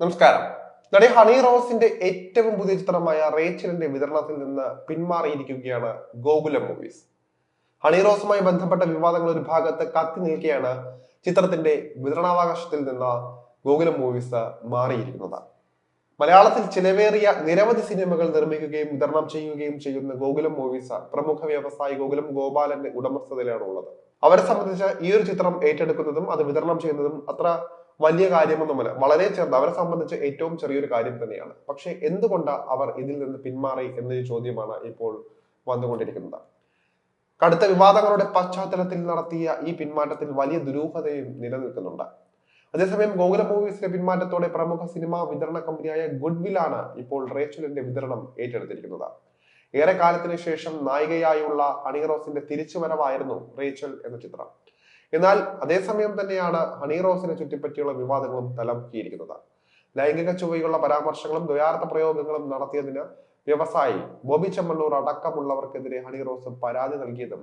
നമസ്കാരം. നടി ഹണി റോസിന്റെ ഏറ്റവും പുതിയ ചിത്രമായ റേച്ചലിന്റെ വിതരണത്തിൽ നിന്ന് പിന്മാറിയിരിക്കുകയാണ് ഗോകുലം മൂവീസ് ഹണി റോസുമായി ബന്ധപ്പെട്ട വിവാദങ്ങൾ ഒരു ഭാഗത്ത് കത്തി നീക്കിയാണ് ചിത്രത്തിന്റെ വിതരണാവകാശത്തിൽ നിന്ന് ഗോകുലം മൂവീസ് മാറിയിരിക്കുന്നത്. മലയാളത്തിൽ ചിലവേറിയ നിരവധി സിനിമകൾ നിർമ്മിക്കുകയും വിതരണം ചെയ്യുകയും ചെയ്യുന്ന ഗോകുലം മൂവീസ് പ്രമുഖ വ്യവസായി ഗോകുലം ഗോപാലന്റെ ഉടമസ്ഥതയിലാണ് ഉള്ളത്. അവരെ സംബന്ധിച്ച് ഈ ഒരു ചിത്രം ഏറ്റെടുക്കുന്നതും അത് വിതരണം ചെയ്യുന്നതും അത്ര വലിയ കാര്യമൊന്നുമല്ല. വളരെ ചെറുത്. അവരെ സംബന്ധിച്ച് ഏറ്റവും ചെറിയൊരു കാര്യം തന്നെയാണ്. പക്ഷെ എന്തുകൊണ്ടാണ് അവർ ഇതിൽ നിന്ന് പിന്മാറി എന്നൊരു ചോദ്യമാണ് ഇപ്പോൾ വന്നുകൊണ്ടിരിക്കുന്നത്. കടുത്ത വിവാദങ്ങളുടെ പശ്ചാത്തലത്തിൽ നടത്തിയ ഈ പിന്മാറ്റത്തിൽ വലിയ ദുരൂഹതയും നിലനിൽക്കുന്നുണ്ട്. അതേസമയം ഗോകുല മൂവീസിന്റെ പിന്മാറ്റത്തോടെ പ്രമുഖ സിനിമാ വിതരണ കമ്പനിയായ ഗുഡ്വില്ലാണ് ഇപ്പോൾ റേച്ചലിന്റെ വിതരണം ഏറ്റെടുത്തിരിക്കുന്നത്. ഏറെ കാലത്തിന് ശേഷം നായികയായുള്ള അണിറോസിന്റെ തിരിച്ചുവരവായിരുന്നു റേച്ചൽ എന്ന ചിത്രം. എന്നാൽ അതേസമയം തന്നെയാണ് ഹണി റോസിനെ ചുറ്റിപ്പറ്റിയുള്ള വിവാദങ്ങളും തലമുക്കിയിരിക്കുന്നത് ലൈംഗിക ചുവയുള്ള പരാമർശങ്ങളും ദ്വയാർത്ഥ പ്രയോഗങ്ങളും നടത്തിയതിന് വ്യവസായി ബോബി ചെമ്മണ്ണൂർ അടക്കമുള്ളവർക്കെതിരെ ഹണി റോസ് പരാതി നൽകിയതും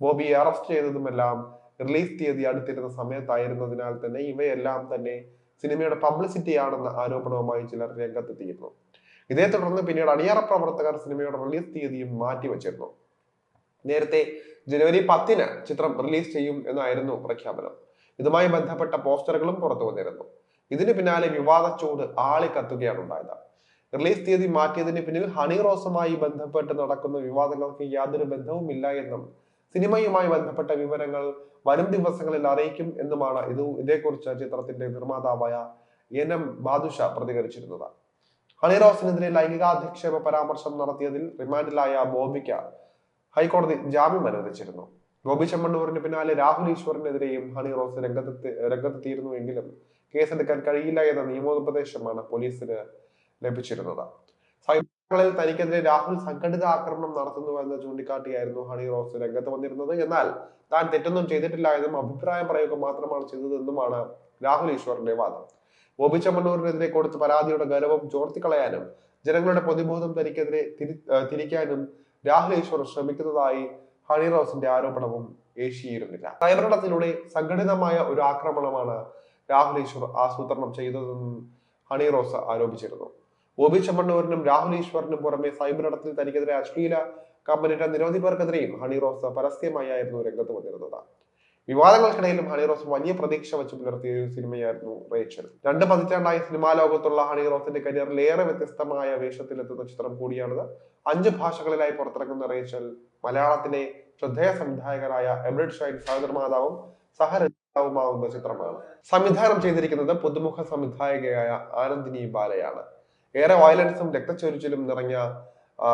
ബോബിയെ അറസ്റ്റ് ചെയ്തതുമെല്ലാം റിലീസ് തീയതി അടുത്തിരുന്ന സമയത്തായിരുന്നതിനാൽ തന്നെ ഇവയെല്ലാം തന്നെ സിനിമയുടെ പബ്ലിസിറ്റി ആണെന്ന ആരോപണവുമായി ചിലർ രംഗത്തെത്തിയിരുന്നു. ഇതേ തുടർന്ന് പിന്നീട് അണിയറ പ്രവർത്തകർ സിനിമയുടെ റിലീസ് തീയതിയും മാറ്റിവെച്ചിരുന്നു. നേരത്തെ ജനുവരി പത്തിന് ചിത്രം റിലീസ് ചെയ്യും എന്നായിരുന്നു പ്രഖ്യാപനം. ഇതുമായി ബന്ധപ്പെട്ട പോസ്റ്ററുകളും പുറത്തു വന്നിരുന്നു. ഇതിനു പിന്നാലെ വിവാദ ചൂട് ആളി കത്തുകയാണ് ഉണ്ടായത്. റിലീസ് തീയതി മാറ്റിയതിന് പിന്നിൽ ഹണി റോസുമായി ബന്ധപ്പെട്ട് നടക്കുന്ന വിവാദങ്ങൾക്ക് യാതൊരു ബന്ധവുമില്ല എന്നും സിനിമയുമായി ബന്ധപ്പെട്ട വിവരങ്ങൾ വരും ദിവസങ്ങളിൽ അറിയിക്കും എന്നുമാണ് ഇത് ഇതേക്കുറിച്ച് ചിത്രത്തിന്റെ നിർമ്മാതാവായ എൻ എം ബാദുഷ പ്രതികരിച്ചിരുന്നത്. ഹണി റോസിനെതിരെ ലൈംഗികാധിക്ഷേപ പരാമർശം നടത്തിയതിൽ റിമാൻഡിലായ ബോബിക്ക് ഹൈക്കോടതി ജാമ്യം അനുവദിച്ചിരുന്നു. ഗോപി ചെമ്മണ്ണൂരിന് പിന്നാലെ രാഹുൽ ഈശ്വറിനെതിരെയും ഹണി റോസ് രംഗത്തെത്തി രംഗത്തെത്തിയിരുന്നു എങ്കിലും കേസെടുക്കാൻ കഴിയില്ല എന്ന നിയമോപദേശമാണ് പോലീസിന് ലഭിച്ചിരുന്നത്. സൈബറിൽ തനിക്കെതിരെ രാഹുൽ സംഘടിത ആക്രമണം നടത്തുന്നുവെന്ന് ചൂണ്ടിക്കാട്ടിയായിരുന്നു ഹണി റോസ് രംഗത്ത് വന്നിരുന്നത്. എന്നാൽ താൻ തെറ്റൊന്നും ചെയ്തിട്ടില്ല എന്നും അഭിപ്രായം പറയുക മാത്രമാണ് ചെയ്തതെന്നുമാണ് രാഹുൽ ഈശ്വറിന്റെ വാദം. ബോബി ചെമ്മണ്ണൂരിനെതിരെ കൊടുത്ത പരാതിയുടെ ഗൗരവം ചോർത്തിക്കളയാനും ജനങ്ങളുടെ പൊതുബോധം തനിക്കെതിരെ തിരി തിരിക്കാനും രാഹുൽ ഈശ്വർ ശ്രമിക്കുന്നതായി ഹണി റോസിന്റെ ആരോപണവും ഏശിയിരുന്നില്ല. സൈബറിടത്തിലൂടെ സംഘടിതമായ ഒരു ആക്രമണമാണ് രാഹുൽ ഈശ്വർ ആസൂത്രണം ചെയ്തതെന്നും ഹണി റോസ് ആരോപിച്ചിരുന്നു. ബോബി ചെമ്മണ്ണൂരിനും രാഹുൽ ഈശ്വറിനും പുറമെ സൈബറിടത്തിൽ തനിക്കെതിരെ അശ്ലീല കമ്പനിയുടെ നിരവധി പേർക്കെതിരെയും ഹണി റോസ് പരസ്യമായായിരുന്നു രംഗത്ത് വന്നിരുന്നത്. വിവാദങ്ങൾക്കിടയിലും ഹണി റോസ് വലിയ പ്രതീക്ഷ വെച്ച് പുലർത്തിയ ഒരു സിനിമയായിരുന്നു റേച്ചൽ. രണ്ട് പതിറ്റാണ്ടായി സിനിമാ ലോകത്തുള്ള ഹണി റോസിന്റെ കരിയറിൽ ഏറെ വ്യത്യസ്തമായ വേഷത്തിലെത്തുന്ന ചിത്രം കൂടിയാണിത്. അഞ്ച് ഭാഷകളിലായി പുറത്തിറങ്ങുന്ന റേച്ചൽ മലയാളത്തിലെ ശ്രദ്ധേയ സംവിധായകരായ എബ്രിഡ് ഷൈൻ സഹനിർമ്മാതാവും സഹരചയിതാവുമാവുന്ന ചിത്രമാണ്. സംവിധാനം ചെയ്തിരിക്കുന്നത് പുതുമുഖ സംവിധായകയായ ആനന്ദിനി ബാലയാണ്. ഏറെ വയലൻസും രക്തച്ചൊരിച്ചിലും നിറഞ്ഞ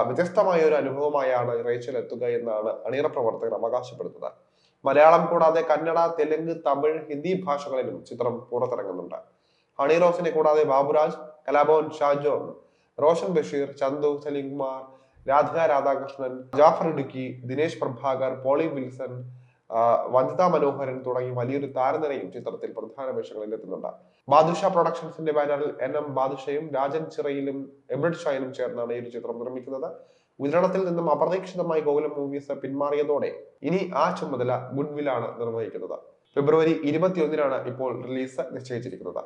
വ്യത്യസ്തമായ ഒരു അനുഭവമായാണ് റേച്ചൽ എത്തുക എന്നാണ് അണിയറ പ്രവർത്തകർ അവകാശപ്പെടുന്നത്. മലയാളം കൂടാതെ കന്നഡ തെലുങ്ക് തമിഴ് ഹിന്ദി ഭാഷകളിലും ചിത്രം പുറത്തിറങ്ങുന്നുണ്ട്. ഹണി റോസിനെ കൂടാതെ ബാബുരാജ് കലാഭവൻ ഷാജോൺ റോഷൻ ബഷീർ ചന്തു സലീംകുമാർ രാധിക രാധാകൃഷ്ണൻ ജാഫർ ഇടുക്കി ദിനേശ് പ്രഭാകർ പോളി വിൽസൺ വനിതാ മനോഹരൻ തുടങ്ങി വലിയൊരു താരനിരയും ചിത്രത്തിൽ പ്രധാന വേഷങ്ങളിൽ എത്തുന്നുണ്ട്. ബാദുഷ പ്രൊഡക്ഷൻസിന്റെ ബാനറിൽ എൻ എം ബാദുഷയും രാജൻ ചിറയിലും എബ്രിഡ് ഷൈനും ചേർന്നാണ് ഈ ഒരു ചിത്രം നിർമ്മിക്കുന്നത്. വിതരണത്തിൽ നിന്നും അപ്രതീക്ഷിതമായി ഗോകുലം മൂവീസ് പിന്മാറിയതോടെ ഇനി ആ ചുമതല ഗുഡ്വില്ലാണ് നിർവഹിക്കുന്നത്. ഫെബ്രുവരി ഇരുപത്തിയൊന്നിനാണ് ഇപ്പോൾ റിലീസ് നിശ്ചയിച്ചിരിക്കുന്നത്.